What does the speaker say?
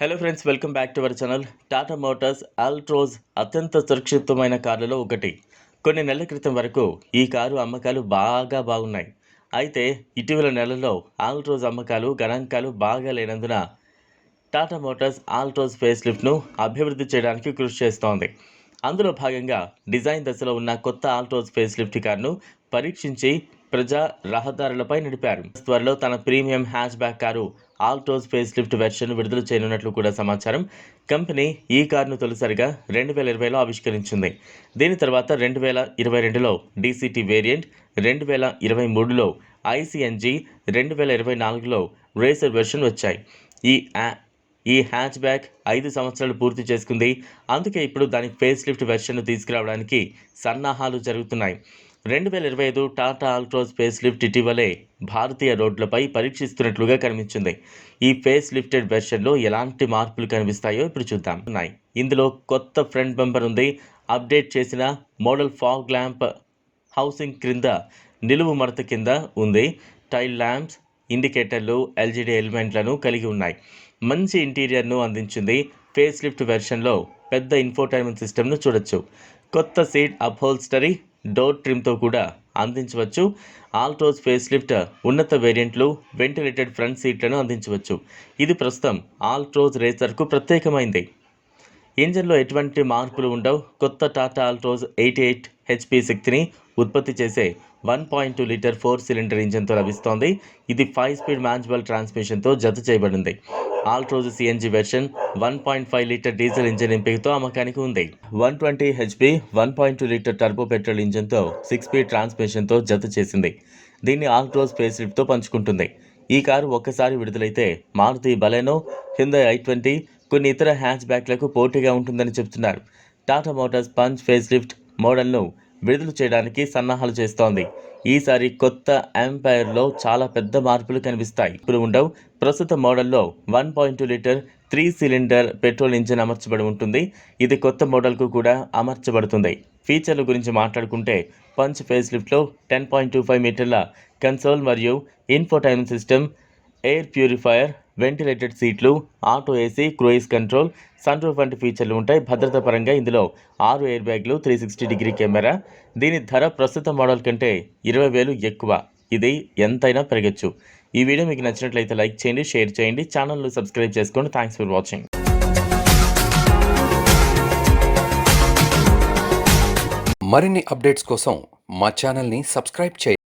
Hello friends welcome back to our channel Tata Motors Altroz అత్యంత సురక్షితమైన కార్లలో ఒకటి. కొన్ని నెలల క్రితం వరకు ఈ కారు అమ్మకాలు బాగా బాగున్నాయి. అయితే ఇటీవల నెలలో ఆల్ట్రోజ్ అమ్మకాలు గణాంకాలు బాగా లేనందున టాటా మోటార్స్ ఆల్ట్రోజ్ ఫేస్ లిఫ్ట్ను అభివృద్ధి చేయడానికి కృషి చేస్తోంది. అందులో భాగంగా డిజైన్ దశలో ఉన్న కొత్త ఆల్ట్రోజ్ ఫేస్ లిఫ్ట్ కారును పరీక్షించి ప్రజా రహదారులపై నడిపారు త్వరలో తన premium hatchback car Altroz facelift version విడుదల చేయనున్నట్లు కూడా సమాచారం. కంపెనీ ఈ కారును తొలిసారిగా రెండు వేల ఇరవైలో ఆవిష్కరించింది. దీని తర్వాత రెండు వేల ఇరవై రెండులో డీసీటీ వేరియంట్ రెండు వేల ఇరవై మూడులో ఐసీఎన్జీ రెండు వేల ఇరవై నాలుగులో రేసర్ వెర్షన్ వచ్చాయి. ఈ ఈ హ్యాచ్ బ్యాక్ ఐదు సంవత్సరాలు పూర్తి చేసుకుంది. అందుకే ఇప్పుడు దాని ఫేస్ లిఫ్ట్ వెర్షన్ను తీసుకురావడానికి సన్నాహాలు జరుగుతున్నాయి. రెండు వేల ఇరవై ఐదు టాటా ఆల్ట్రోజ్ ఫేస్ లిఫ్ట్ ఇటీవలే భారతీయ రోడ్లపై పరీక్షిస్తున్నట్లుగా కనిపించింది. ఈ ఫేస్ లిఫ్టెడ్ వెర్షన్లో ఎలాంటి మార్పులు కనిపిస్తాయో ఇప్పుడు చూద్దాం. ఉన్నాయి. ఇందులో కొత్త ఫ్రంట్ బంపర్ ఉంది. అప్డేట్ చేసిన మోడల్ ఫాగ్ ల్యాంప్ హౌసింగ్ క్రింద నిలువు మడత కింద ఉంది. టైల్ ల్యాంప్స్ ఇండికేటర్లు ఎల్జీడీ ఎలిమెంట్లను కలిగి ఉన్నాయి. మంచి ఇంటీరియర్ను అందించింది ఫేస్ లిఫ్ట్ వెర్షన్లో పెద్ద ఇన్ఫోటైన్మెంట్ సిస్టమ్ను చూడొచ్చు. కొత్త సీట్ అప్హోల్స్టరీ డోర్ ట్రిమ్తో కూడా అందించవచ్చు. ఆల్టోస్ ఫేస్ లిఫ్ట్ ఉన్నత వేరియంట్లు వెంటిలేటెడ్ ఫ్రంట్ సీట్లను అందించవచ్చు. ఇది ప్రస్తుతం ఆల్ట్రోజ్ రేసర్కు ప్రత్యేకమైంది. ఇంజన్లో ఎటువంటి మార్పులు ఉండవు? కొత్త Tata Altroz eighty eight HP శక్తిని ఉత్పత్తి చేసే one point two litre four cylinder ఇంజన్తో లభిస్తోంది. ఇది ఫైవ్ స్పీడ్ మాన్యువల్ ట్రాన్స్మిషన్తో జత చేయబడింది. Altroz CNG version one point five litre diesel engine ఎంపికతో అమ్మకానికి ఉంది. One twenty HP one point two litre turbo petrol ఇంజన్తో six speed ట్రాన్స్మిషన్తో జత చేసింది. దీన్ని ఆల్ట్రోజ్ ఫేస్ లిఫ్ట్తో పంచుకుంటుంది. ఈ కారు ఒక్కసారి విడుదలైతే Maruti Baleno Hyundai i twenty కొన్ని ఇతర హ్యాచ్ బ్యాక్లకు పోటీగా ఉంటుందని చెబుతున్నారు. Tata Motors punch facelift మోడల్ను విడుదల చేయడానికి సన్నాహాలు చేస్తోంది. ఈసారి కొత్త ఎంపైర్లో చాలా పెద్ద మార్పులు కనిపిస్తాయి. ఇప్పుడు ఉండవు. ప్రస్తుత మోడల్లో one point two litre three cylinder petrol engine అమర్చబడి ఉంటుంది. ఇది కొత్త మోడల్కు కూడా అమర్చబడుతుంది. ఫీచర్ల గురించి మాట్లాడుకుంటే పంచ్ ఫేస్ లిఫ్ట్లో టెన్ పాయింట్ టూ ఫైవ్ మీటర్ల కన్సోల్ మరియు infotainment system air purifier ventilated సీట్లు auto AC cruise control sunroof వంటి ఫీచర్లు ఉంటాయి. భద్రత పరంగా ఇందులో ఆరు ఎయిర్ బ్యాగ్లు త్రీ సిక్స్టీ డిగ్రీ కెమెరా. దీని ధర ప్రస్తుత మోడల్ కంటే ఇరవై వేలు ఎక్కువ. ఇది ఎంతైనా పెరగచ్చు. ఈ వీడియో మీకు నచ్చినట్లయితే లైక్ చేయండి షేర్ చేయండి. ఛానల్ను సబ్స్క్రైబ్ చేసుకోండి. థ్యాంక్స్ ఫర్ వాచింగ్ మరిన్ని అప్డేట్స్ కోసం మా ఛానల్ని సబ్స్క్రైబ్ చేయండి.